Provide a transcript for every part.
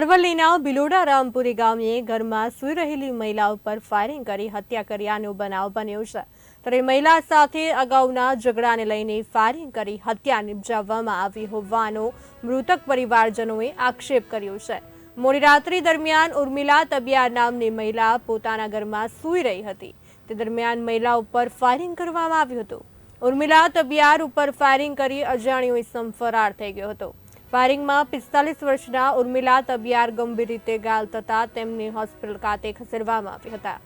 અરવલ્લીના બિલોડા રામપુરી ગામે ઘરમાં સૂઈ રહેલી મહિલા ઉપર ફાયરિંગ કરી હત્યા કર્યાનો બનાવ બન્યો છે. ત્યારે મહિલા સાથે અગાઉના ઝઘડાને લઈને ફાયરિંગ કરી હત્યા નિપજાવવામાં આવી હોવાનો મૃતક પરિવારજનોએ આક્ષેપ કર્યો છે. મોડી રાત્રિ દરમિયાન ઉર્મિલા તબિયાર નામની મહિલા પોતાના ઘરમાં સૂઈ રહી હતી. તે દરમિયાન મહિલા ઉપર ફાયરિંગ કરવામાં આવ્યું હતું. ઉર્મિલા તબિયાર ઉપર ફાયરિંગ કરી અજાણ્યો ઇસમ ફરાર થઈ ગયો હતો. ફાયરિંગમાં પિસ્તાલીસ વર્ષના ઉર્મિલા તબિયાર ગંભીર રીતે ઘાયલ થતા તેમને હોસ્પિટલ ખાતે ખસેડવામાં આવ્યા હતા.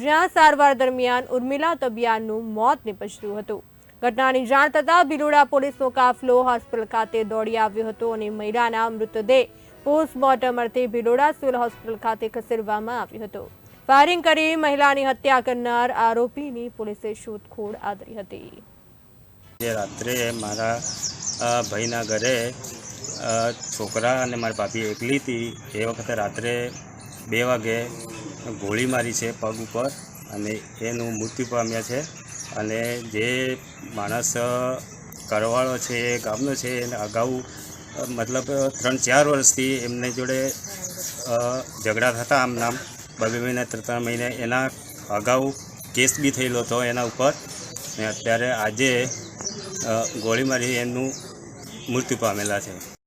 જ્યાં સારવાર દરમિયાન ઉર્મિલા તબિયારનું મોત નિપજ્યું હતું. ઘટનાની જાણ થતાં બિલોડા પોલીસનો કાફલો હોસ્પિટલ ખાતે દોડી આવ્યો હતો અને મહિલાના મૃતદેહ પોસ્ટમોર્ટમ અર્થે ભિલોડા સિવિલ હોસ્પિટલ ખાતે ખસેડવામાં આવ્યો હતો. ફાયરિંગ કરી મહિલાની હત્યા કરનાર આરોપીની પોલીસે શોધખોળ આદરી હતી. રાત્રે મારા ભાઈના ઘરે છોકરા અને મારી ભાભી એકલી હતી. એ વખતે રાત્રે બે વાગે ગોળી મારી છે પગ ઉપર અને એનું મૃત્યુ પામ્યા છે. અને જે માણસ કરવાળો છે એ ગામનો છે, એને અગાઉ મતલબ ત્રણ ચાર વર્ષથી એમને જોડે ઝઘડા થતા આમ નામ. બે મહિના, ત્રણ ત્રણ મહિને એના અગાઉ કેસ બી થયેલો હતો એના ઉપર. ને અત્યારે આજે ગોળી મારી એમનું મૃત્યુ પામેલા છે